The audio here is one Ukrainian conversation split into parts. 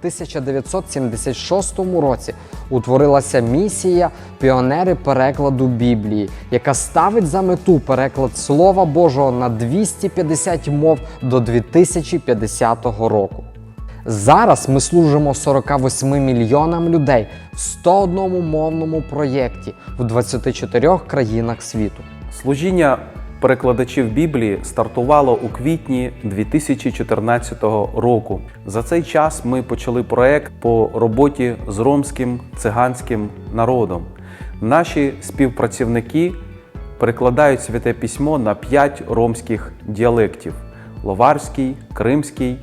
1976 році утворилася місія Піонери перекладу Біблії, яка ставить за мету переклад Слова Божого на 250 мов до 2050 року. Зараз ми служимо 48 мільйонам людей в 101 мовному проєкті в 24 країнах світу. Служіння перекладачів Біблії стартувало у квітні 2014 року. За цей час ми почали проект по роботі з ромським циганським народом. Наші співпрацівники перекладають святе письмо на п'ять ромських діалектів: ловарський, кримський,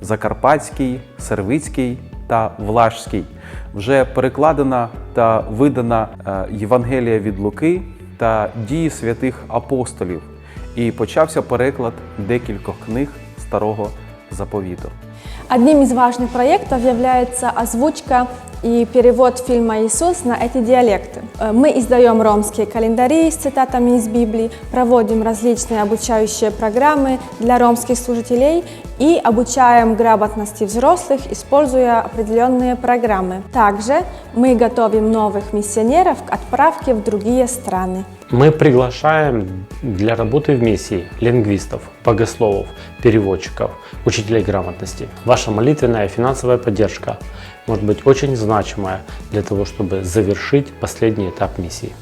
закарпатський, сервицький та влажський. Вже перекладена та видана е, Євангелія від Луки та дії святих апостолів. І почався переклад декількох книг старого заповіту. Одним из важных проектов является озвучка и перевод фильма «Иисус» на эти диалекты. Э, Мы издаем ромские календари с цитатами из Библии, проводим различные обучающие программы для ромских служителей и обучаем грамотности взрослых, используя определенные программы. Также мы готовим новых миссионеров к отправке в другие страны. Мы приглашаем для работы в миссии лингвистов, богословов, переводчиков, учителей грамотности. Ваша молитвенная и финансовая поддержка может быть очень значимая для того, чтобы завершить последний этап миссии.